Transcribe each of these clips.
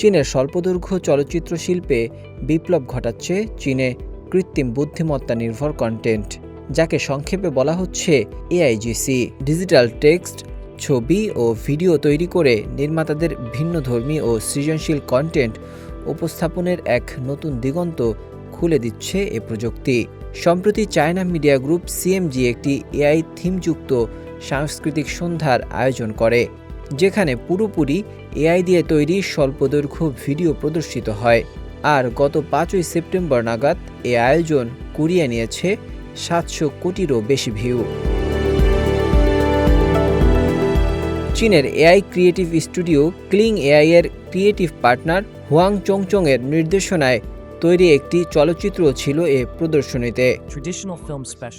চীনের স্বল্পদৈর্ঘ্য চলচ্চিত্র শিল্পে বিপ্লব ঘটাচ্ছে চীনে কৃত্রিম বুদ্ধিমত্তা নির্ভর কন্টেন্ট যাকে সংক্ষেপে বলা হচ্ছে এআইজিসি ডিজিটাল টেক্সট ছবি ও ভিডিও তৈরি করে নির্মাতাদের ভিন্নধর্মী ও সৃজনশীল কন্টেন্ট উপস্থাপনের এক নতুন দিগন্ত খুলে দিচ্ছে এ প্রযুক্তি। সম্প্রতি চায়না মিডিয়া গ্রুপ সিএমজি একটি এআই থিমযুক্ত সাংস্কৃতিক সন্ধ্যার আয়োজন করে। যেখানে পুরোপুরি এআই দিয়ে তৈরি স্বল্পদৈর্ঘ্য ভিডিও প্রদর্শিত হয়। আর গত পাঁচই সেপ্টেম্বর নাগাদ এ আয়োজন কুড়িয়ে নিয়েছে সাতশো কোটিরও বেশি ভিউ। চীনের AI creative studio Kling AI এর ক্রিয়েটিভ পার্টনার হুয়াং চংচংয়ের নির্দেশনায় তৈরি একটি চলচ্চিত্র ছিল এ প্রদর্শনীতে.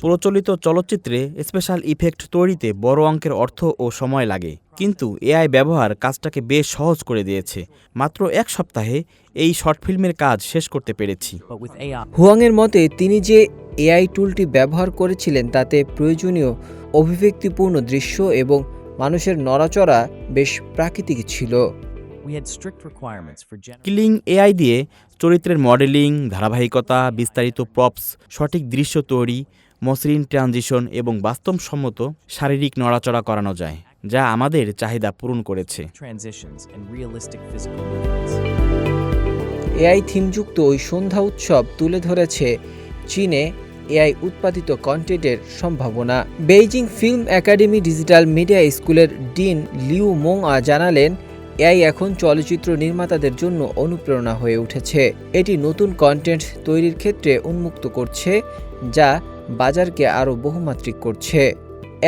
প্রচলিত চলচ্চিত্রে স্পেশাল ইফেক্ট তৈরিতে বড় অঙ্কের অর্থ ও সময় লাগে। কিন্তু এআই ব্যবহার কাজটাকে বেশ সহজ করে দিয়েছে। মাত্র এক সপ্তাহে এই শর্ট ফিল্মের কাজ শেষ করতে পেরেছি। হুয়াংয়ের মতে তিনি যে এআই টুলটি ব্যবহার করেছিলেন তাতে প্রয়োজনীয় অভিব্যক্তিপূর্ণ দৃশ্য এবং মানুষের নড়াচড়া বেশ প্রাকৃতিক ছিল। We had strict requirements for gen- Kling AI দিয়ে চরিত্রের মডেলিং ধারাবাহিকতা বিস্তারিত প্রপস সঠিক দৃশ্য তৈরি মসৃণ ট্রানজিশন এবং বাস্তবসম্মত শারীরিক নড়াচড়া করানো যায় যা আমাদের চাহিদা পূরণ করেছে। এআই থিমযুক্ত ওই সন্ধ্যা উৎসব তুলে ধরেছে চীনে এআই উৎপাদিত কন্টেন্টের সম্ভাবনা। Beijing film academy digital media স্কুলের ডিন লিউ মোং আ জানালেন এআই এখন চলচ্চিত্র নির্মাতাদের জন্য অনুপ্রেরণা হয়ে উঠেছে। এটি নতুন কন্টেন্ট তৈরির ক্ষেত্রে উন্মুক্ত করছে, যা বাজারকে আরও বহুমাত্রিক করছে।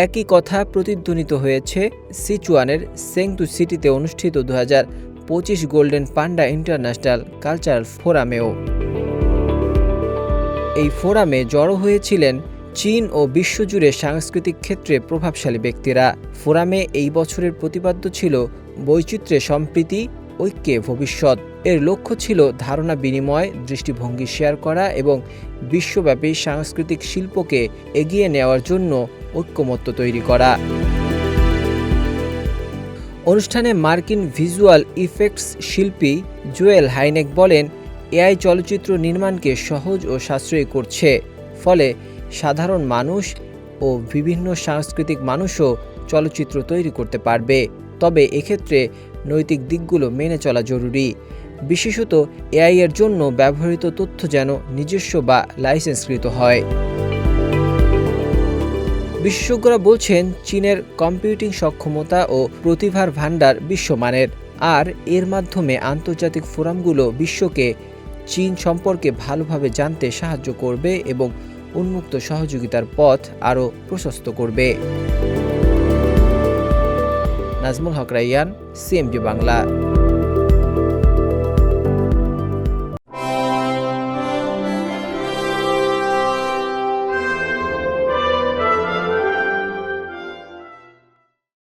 একই কথা প্রতিধ্বনিত হয়েছে সিচুয়ানের সেংটু সিটিতে অনুষ্ঠিত দু পঁচিশ গোল্ডেন পান্ডা ইন্টারন্যাশনাল কালচারাল ফোরামেও। এই ফোরামে জড়ো হয়েছিলেন চীন ও বিশ্বজুড়ে সাংস্কৃতিক ক্ষেত্রে প্রভাবশালী ব্যক্তিরা। ফোরামে এই বছরের প্রতিপাদ্য ছিল বৈচিত্র্যে সম্প্রীতি, ঐক্যে ভবিষ্যৎ। এর লক্ষ্য ছিল ধারণা বিনিময়, দৃষ্টিভঙ্গি শেয়ার করা এবং বিশ্বব্যাপী সাংস্কৃতিক শিল্পকে এগিয়ে নেওয়ার জন্য ঐক্যমত্য তৈরি করা। অনুষ্ঠানে মার্কিন ভিজুয়াল ইফেক্টস শিল্পী জুয়েল হাইনেক বলেন, এআই চলচ্চিত্র নির্মাণকে সহজ ও সাশ্রয়ী করছে। ফলে সাধারণ মানুষ ও বিভিন্ন সাংস্কৃতিক মানুষও চলচ্চিত্র তৈরি করতে পারবে। তবে এক্ষেত্রে নৈতিক দিকগুলো মেনে চলা জরুরি। বিশেষত এআই এর জন্য ব্যবহৃত তথ্য যেন নিজস্ব বা লাইসেন্সকৃত হয়। বিশেষজ্ঞরা বলছেন, চীনের কম্পিউটিং সক্ষমতা ও প্রতিভার ভাণ্ডার বিশ্বমানের। আর এর মাধ্যমে আন্তর্জাতিক ফোরামগুলো বিশ্বকে চীন সম্পর্কে ভালোভাবে জানতে সাহায্য করবে এবং উন্মুক্ত সহযোগিতার পথ আরও প্রশস্ত করবে। নাজমুল হক রাইয়ান সিএমডি বাংলা।